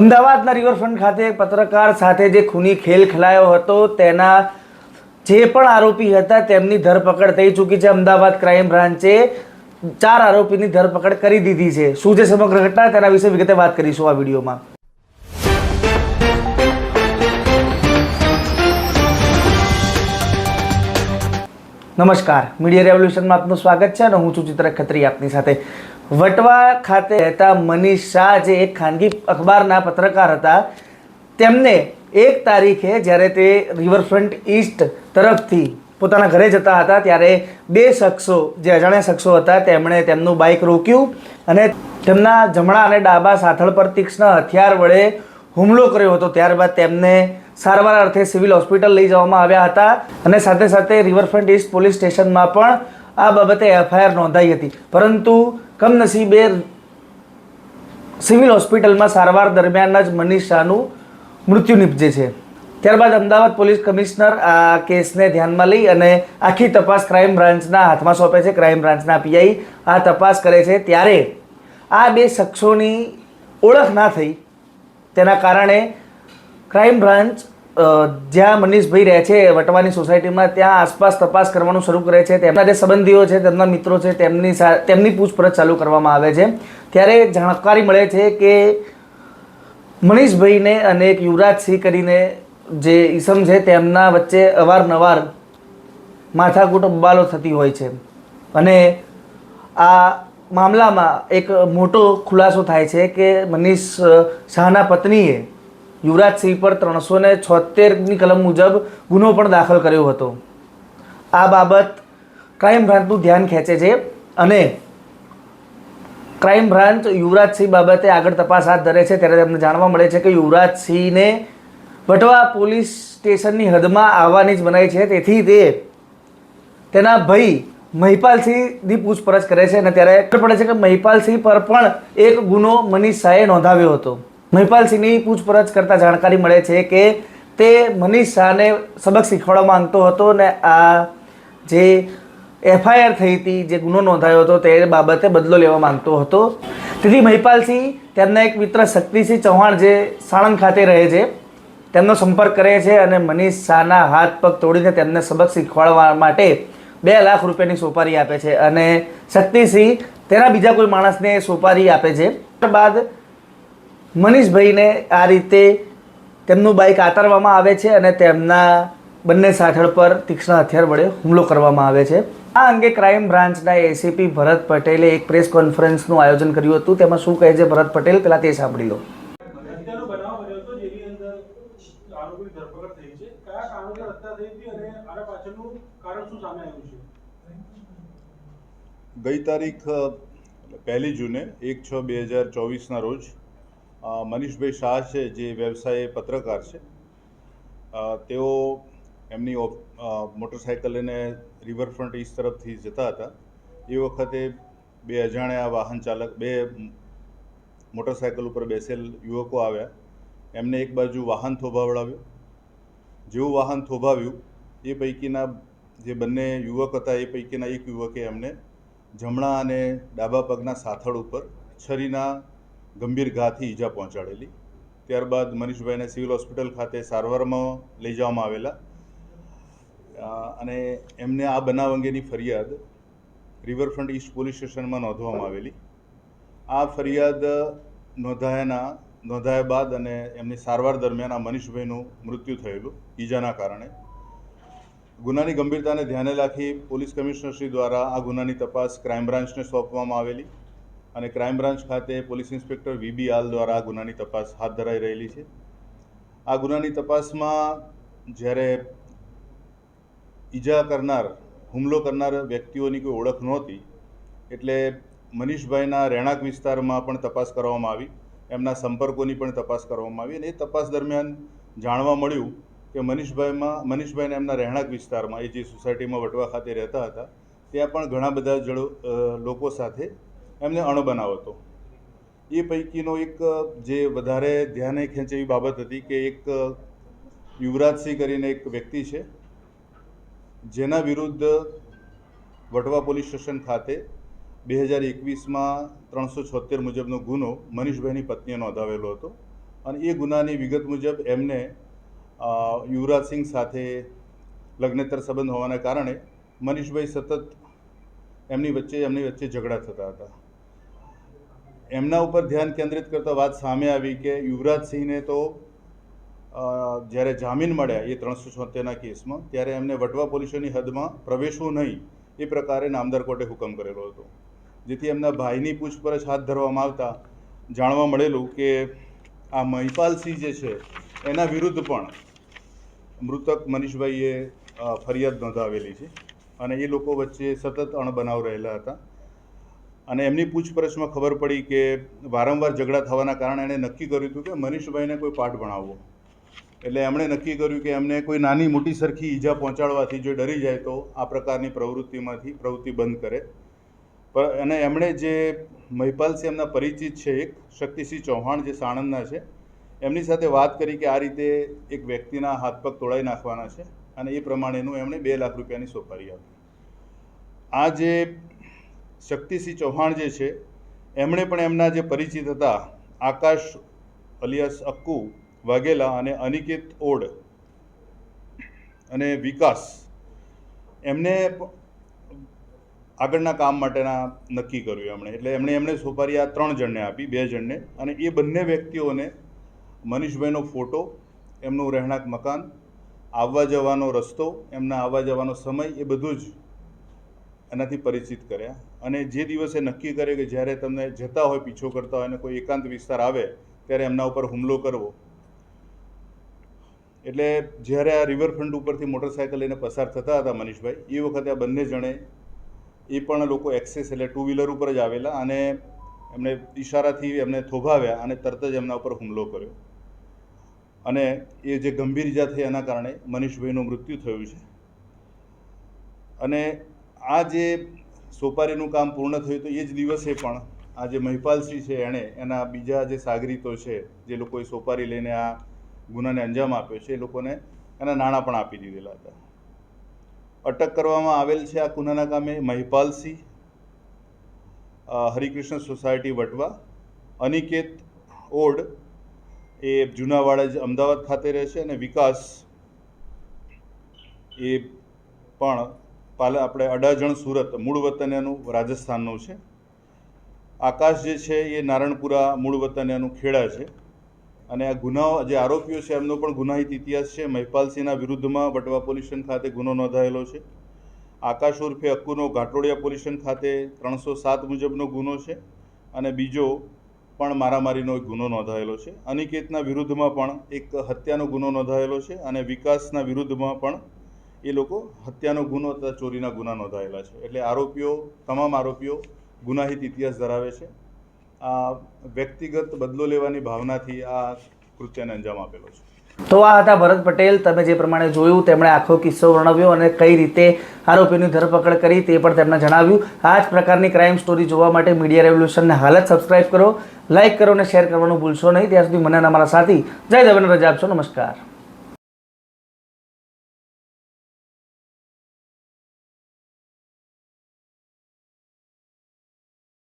અમદાવાદના રિવરફ્રન્ટ ખાતે પત્રકાર સાથે જે ખૂની ખેલ ખેલાયો હતો, તેના જે પણ આરોપી હતા, તેમની ધરપકડ થઈ ચૂકી છે. અમદાવાદ ક્રાઇમ બ્રાન્ચે ચાર આરોપીની ધરપકડ કરી દીધી છે. શું છે સમગ્ર ઘટના? તેના વિશે વિગતે વાત કરીશું આ વિડીયોમાં. નમસ્કાર. મીડિયા રેવોલ્યુશનમાં આપનું સ્વાગત છે અને હું છું ચિત્ર ખત્રી આપની સાથે. વટવા ખાતે રહેતા મનીષ શાહ જે એક ખાનગી અખબારના પત્રકાર હતા, તેમને એક તારીખે જ્યારે તે રિવરફ્રન્ટ ઈસ્ટ તરફથી પોતાના ઘરે જતા હતા, ત્યારે બે શખ્સો, જે અજાણ્યા શખ્સો હતા, તેમણે તેમનું બાઇક રોક્યું અને તેમના જમણા અને ડાબા સાથળ પર તીક્ષ્ણ હથિયાર વડે હુમલો કર્યો હતો. ત્યારબાદ તેમને સારવાર અર્થે સિવિલ હોસ્પિટલ લઈ જવામાં આવ્યા હતા અને સાથે સાથે રિવરફ્રન્ટ ઈસ્ટ પોલીસ સ્ટેશનમાં પણ આ બાબતે એફઆઈઆર નોંધાઈ હતી. પરંતુ કમનસીબે સિવિલ હોસ્પિટલમાં સારવાર દરમિયાન જ મનીષ શાહનું મૃત્યુ નિપજે છે. ત્યારબાદ અમદાવાદ પોલીસ કમિશનર આ કેસને ધ્યાનમાં લઈ અને આખી તપાસ ક્રાઇમ બ્રાન્ચના હાથમાં સોંપે છે. ક્રાઇમ બ્રાન્ચના પીઆઈ આ તપાસ કરે છે. ત્યારે આ બે શખ્સોની ઓળખ ના થઈ. તેના કારણે ક્રાઇમ બ્રાન્ચ જ્યાં મનીષભાઈ રહે છે, વટવાની સોસાયટીમાં, ત્યાં આસપાસ તપાસ કરવાનું શરૂ કરે છે. તેમના જે સંબંધીઓ છે, તેમના મિત્રો છે, તેમની તેમની પૂછપરછ ચાલુ કરવામાં આવે છે. ત્યારે જાણકારી મળે છે કે મનીષભાઈને અને એક યુવરાજસિંહ કરીને જે ઈસમ છે, તેમના વચ્ચે અવારનવાર માથાકૂટ બબાલો થતી હોય છે. અને આ મામલામાં એક મોટો ખુલાસો થાય છે કે મનીષ શાહના પત્નીએ યુવરાજસિંહ પર ત્રણસો ને છોતેરની કલમ મુજબ ગુનો પણ દાખલ કર્યો હતો. આ બાબત ક્રાઇમ બ્રાન્ચનું ધ્યાન ખેંચે છે અને ક્રાઇમ બ્રાન્ચ યુવરાજસિંહ બાબતે આગળ તપાસ હાથ ધરે છે ત્યારે તેમને જાણવા મળે છે કે યુવરાજસિંહને વટવા પોલીસ સ્ટેશનની હદમાં આવવાની જ મનાઈ છે. તેથી તે તેના ભાઈ મહિપાલસિંહની પૂછપરછ કરે છે અને ત્યારે ખબર પડે છે કે મહિપાલસિંહ પર પણ એક ગુનો મનીષ શાહે નોંધાવ્યો હતો. મહિપાલસિંહની પૂછપરછ કરતાં જાણકારી મળે છે કે તે મનીષ શાહને સબક શીખવાડવા માંગતો હતો ને આ જે એફઆઈઆર થઈ હતી, જે ગુનો નોંધાયો હતો, તે બાબતે બદલો લેવા માંગતો હતો. તેથી મહિપાલસિંહ તેમના એક મિત્ર શક્તિસિંહ ચૌહાણ જે સાણંદ ખાતે રહે છે, તેમનો સંપર્ક કરે છે અને મનીષ શાહના હાથ પગ તોડીને તેમને સબક શીખવાડવા માટે બે લાખ રૂપિયાની સોપારી આપે છે અને શક્તિસિંહ તેના બીજા કોઈ માણસને સોપારી આપે છે. ત્યારબાદ મનીષભાઈને આ રીતે તેમનું બાઇક આતરવામાં આવે છે અને તેમના બંને સાથળ પર તીક્ષ્ણ હથિયાર વડે હુમલો કરવામાં આવે છે. આ અંગે ક્રાઇમ બ્રાન્ચના એસીપી ભરત પટેલે એક પ્રેસ કોન્ફરન્સનું આયોજન કર્યું હતું. તેમાં શું કહે છે ભરત પટેલ? પેલા તે સાંભળી લો. હત્યાનો બનાવ બન્યો હતો જેની અંદર આરોપીની ધરપકડ થઈ છે. કયા કારણોસર હત્યા થઈ હતી અને આના પાછળનું કારણ શું સામે આવ્યું છે? ગઈ તારીખ પહેલી જૂને એક છ બે હજાર ચોવીસના રોજ મનીષભાઈ શાહ છે, જે વ્યવસાય પત્રકાર છે. તેઓ એમની મોટરસાયકલ લઈને રિવરફ્રન્ટ ઈસ્ટ તરફથી જતા હતા. એ વખતે બે અજાણ્યા વાહન ચાલક, બે મોટરસાયકલ ઉપર બેસેલ યુવકો આવ્યા. એમને એક બાજુ વાહન થોભાવડાવ્યું. જેવું વાહન થોભાવ્યું, એ પૈકીના જે બંને યુવક હતા, એ પૈકીના એક યુવકે એમને જમણા અને ડાબા પગના સાથળ ઉપર છરીના ગંભીર ઘાથી ઈજા પહોંચાડેલી. ત્યારબાદ મનીષભાઈને સિવિલ હોસ્પિટલ ખાતે સારવારમાં લઈ જવામાં આવેલા. અને એમને આ બનાવ અંગેની ફરિયાદ રિવરફ્રન્ટ ઈસ્ટ પોલીસ સ્ટેશનમાં નોંધવામાં આવેલી. આ ફરિયાદ નોંધાયાના, નોંધાયા બાદ અને એમની સારવાર દરમિયાન આ મનીષભાઈનું મૃત્યુ થયેલું, ઈજાના કારણે. ગુનાની ગંભીરતાને ધ્યાને રાખી પોલીસ કમિશનરશ્રી દ્વારા આ ગુનાની તપાસ ક્રાઇમ બ્રાન્ચને સોંપવામાં આવેલી. અને ક્રાઇમ બ્રાન્ચ ખાતે police inspector V B Aal આ ગુનાની તપાસ હાથ ધરાઈ રહેલી છે. આ ગુનાની તપાસમાં જ્યારે ઈજા કરનાર, હુમલો કરનાર વ્યક્તિઓની કોઈ ઓળખ નહોતી, એટલે મનીષભાઈના રહેણાંક વિસ્તારમાં પણ તપાસ કરવામાં આવી, એમના સંપર્કોની પણ તપાસ કરવામાં આવી અને એ તપાસ દરમિયાન જાણવા મળ્યું કે મનીષભાઈમાં મનીષભાઈને એમના રહેણાંક વિસ્તારમાં, એ જે સોસાયટીમાં વટવા ખાતે રહેતા હતા, ત્યાં પણ ઘણા બધા લોકો સાથે એમને અણબનાવ હતો એ પૈકીનો એક, જે વધારે ધ્યાને ખેંચે એવી બાબત હતી કે એક યુવરાજસિંહ કરીને એક વ્યક્તિ છે, જેના વિરુદ્ધ વટવા પોલીસ સ્ટેશન ખાતે બે હજાર એકવીસમાં ત્રણસો છોતેર મુજબનો ગુનો મનીષભાઈની પત્નીએ નોંધાવેલો હતો. અને એ ગુનાની વિગત મુજબ એમને યુવરાજસિંહ સાથે લગ્નેતર સંબંધ હોવાના કારણે મનીષભાઈ સતત એમની વચ્ચે એમની વચ્ચે ઝઘડા થતા હતા. એમના ઉપર ધ્યાન કેન્દ્રિત કરતા વાત સામે આવી કે યુવરાજસિંહને તો જ્યારે જામીન મળ્યા એ ત્રણસો છોતેરના કેસમાં, ત્યારે એમને વટવા પોલીસોની હદમાં પ્રવેશવું નહીં એ પ્રકારે નામદાર કોર્ટે હુકમ કરેલો હતો. જેથી એમના ભાઈની પૂછપરછ હાથ ધરવામાં આવતા જાણવા મળેલું કે આ મહિપાલસિંહ જે છે, એના વિરુદ્ધ પણ મૃતક મનીષભાઈએ ફરિયાદ નોંધાવેલી છે અને એ લોકો વચ્ચે સતત અણબનાવ રહેલા હતા. અને એમની પૂછપરછમાં ખબર પડી કે વારંવાર ઝઘડા થવાના કારણે એણે નક્કી કર્યું હતું કે મનીષભાઈને કોઈ પાઠ ભણાવવો. એટલે એમણે નક્કી કર્યું કે એમને કોઈ નાની મોટી સરખી ઈજા પહોંચાડવાથી જો ડરી જાય તો આ પ્રકારની પ્રવૃત્તિમાંથી પ્રવૃત્તિ બંધ કરે. પર અને એમણે જે મહિપાલસિંહ એમના પરિચિત છે એક, શક્તિસિંહ ચૌહાણ જે સાણંદના છે, એમની સાથે વાત કરી કે આ રીતે એક વ્યક્તિના હાથ પગ તોડાઈ નાખવાના છે અને એ પ્રમાણેનું એમણે બે લાખ રૂપિયાની સોપારી આપી. આ જે શક્તિસિંહ ચૌહાણ જે છે, એમણે પણ એમના જે પરિચિત હતા, આકાશ અલિયાસ અક્કુ, વાઘેલા અને અનિકેત ઓડ અને વિકાસ, એમને આગળના કામ માટેના નક્કી કર્યું એમણે. એટલે એમણે એમણે સોપારી આ ત્રણ જણને આપી, બે જણને. અને એ બંને વ્યક્તિઓને મનીષભાઈનો ફોટો, એમનું રહેણાંક મકાન, આવવા જવાનો રસ્તો, એમના આવવા જવાનો સમય, એ બધું જ એનાથી પરિચિત કર્યા. અને જે દિવસે નક્કી કરે કે જ્યારે તમને જતા હોય, પીછો કરતા હોય અને કોઈ એકાંત વિસ્તાર આવે, ત્યારે એમના ઉપર હુમલો કરવો. એટલે જ્યારે આ રિવરફ્રન્ટ ઉપરથી મોટરસાયકલ લઈને પસાર થતા હતા મનીષભાઈ, એ વખતે આ બંને જણે એ પણ લોકો એક્સેસ એટલે ટુ વ્હીલર ઉપર જ આવેલા અને એમણે ઈશારાથી એમને થોભાવ્યા અને તરત જ એમના ઉપર હુમલો કર્યો. અને એ જે ગંભીર ઈજા થઈ એના કારણે મનીષભાઈનું મૃત્યુ થયું છે. અને આ જે સોપારીનું કામ પૂર્ણ થયું તો એ જ દિવસે પણ આ જે મહિપાલસિંહ છે એણે એના બીજા જે સાગરીતો છે, જે લોકોએ સોપારી લઈને આ ગુનાને અંજામ આપ્યો છે, એ લોકોને એના નાણાં પણ આપી દીધેલા હતા. અટક કરવામાં આવેલ છે આ ગુનાના કામે મહિપાલસિંહ હરિકૃષ્ણ સોસાયટી વટવા, અનિકેત ઓડ એ જૂનાવાડા જ અમદાવાદ ખાતે રહે છે અને વિકાસ એ પણ પાલ આપણે અડાજણ સુરત, મૂળ વતન એનું રાજસ્થાનનું છે. આકાશ જે છે એ નારણપુરા મૂળ વતન એનું ખેડા છે. અને આ ગુનાઓ, જે આરોપીઓ છે, એમનો પણ ગુનાહિત ઇતિહાસ છે. મહિપાલસિંહના વિરુદ્ધમાં વટવા પોલીસ ખાતે ગુનો નોંધાયેલો છે. આકાશ ઉર્ફે અક્કુનો ઘાટોડિયા પોલીસ ખાતે ત્રણસો સાત મુજબનો ગુનો છે. અને બીજો પણ મારામારીનો એક ગુનો નોંધાયેલો છે. અનિકેતના વિરુદ્ધમાં પણ એક હત્યાનો ગુનો નોંધાયેલો છે. અને વિકાસના વિરુદ્ધમાં પણ એ લોકો હત્યાનો ગુનો તથા ચોરીના ગુના નોંધાયેલા છે. એટલે આરોપીઓ, તમામ આરોપીઓ ગુનાહિત ઇતિહાસ ધરાવે છે. આ વ્યક્તિગત બદલો લેવાની ભાવનાથી આ કૃત્યને અંજામ આપેલો છે. તો આ હતા ભરત પટેલ. તમે જે પ્રમાણે જોયું, તેમણે આખો કિસ્સો વર્ણવ્યો અને કઈ રીતે આરોપીની ધરપકડ કરી તે પણ તેમણે જણાવ્યું. આ જ પ્રકારની ક્રાઇમ સ્ટોરી જોવા માટે મીડિયા રેવલ્યુશનને હાલ જ સબસ્ક્રાઇબ કરો લાઇક કરો અને શેર કરવાનું ભૂલશો નહીં. ત્યાં સુધી મને અને અમારા સાથી જય દેવેન્દ્ર રજા આપશો. નમસ્કાર.